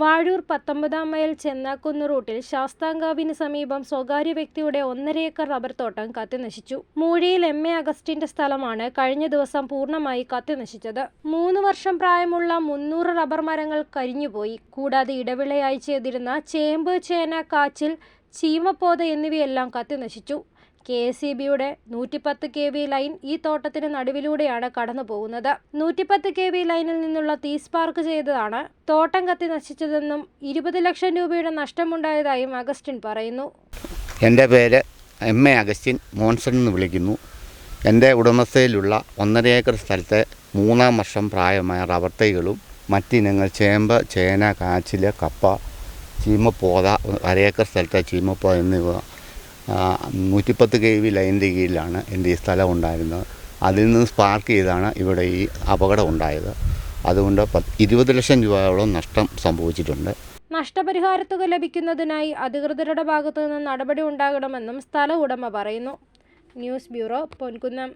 വാഴൂർ പത്തൊമ്പതാം മൈൽ ചെന്നാക്കുന്ന് റൂട്ടിൽ ശാസ്താങ്കാവിന് സമീപം സ്വകാര്യ വ്യക്തിയുടെ ഒന്നര ഏക്കർ റബ്ബർ തോട്ടം കത്തിനശിച്ചു. മൂഴിയിൽ എം എ അഗസ്റ്റിന്റെ സ്ഥലമാണ് കഴിഞ്ഞ ദിവസം പൂർണമായി കത്തിനശിച്ചത്. മൂന്ന് വർഷം പ്രായമുള്ള മുന്നൂറ് റബ്ബർ മരങ്ങൾ കരിഞ്ഞുപോയി. കൂടാതെ ഇടവിളയായി ചെയ്തിരുന്ന ചേമ്പ് ചേന കാച്ചിൽ ചീമപ്പോത എന്നിവയെല്ലാം കത്തിനശിച്ചു. കെ സി ബിയുടെ നൂറ്റിപ്പത്ത് കെ വി ലൈൻ ഈ തോട്ടത്തിന് നടുവിലൂടെയാണ് കടന്നു പോകുന്നത് നൂറ്റിപ്പത്ത് കെ വി ലൈനിൽ നിന്നുള്ള തീ സ്പാർക്ക് ചെയ്തതാണ് തോട്ടം കത്തി നശിച്ചതെന്നും ഇരുപത് ലക്ഷം രൂപയുടെ നഷ്ടമുണ്ടായതായും അഗസ്റ്റിൻ പറയുന്നു. എന്റെ പേര് എം എ അഗസ്റ്റിൻ മോൺസൺ എന്ന് വിളിക്കുന്നു. എന്റെ ഉടമസ്ഥയിലുള്ള ഒന്നര ഏക്കർ സ്ഥലത്തെ മൂന്നാം വർഷം പ്രായമായ റബ്ബർ തൈകളും മറ്റിനങ്ങൾ ചേമ്പ് ചേന കാച്ചിൽ കപ്പ ചീമപ്പോത അരയേക്കർ സ്ഥലത്തെ ചീമപ്പോത എന്നിവ നൂറ്റിപ്പത്ത് കെ വി ലൈനിന്റെ കീഴിലാണ് എന്റെ ഈ സ്ഥലം ഉണ്ടായിരുന്നത്. അതിൽ നിന്ന് സ്പാർക്ക് ചെയ്താണ് ഇവിടെ ഈ അപകടം ഉണ്ടായത്. അതുകൊണ്ട് ഇരുപത് ലക്ഷം രൂപയോളം നഷ്ടം സംഭവിച്ചിട്ടുണ്ട്. നഷ്ടപരിഹാരത്തുക ലഭിക്കുന്നതിനായി അധികൃതരുടെ ഭാഗത്തു നിന്ന് നടപടി ഉണ്ടാകണമെന്നും സ്ഥല ഉടമ പറയുന്നു. News bureau Ponkunnam.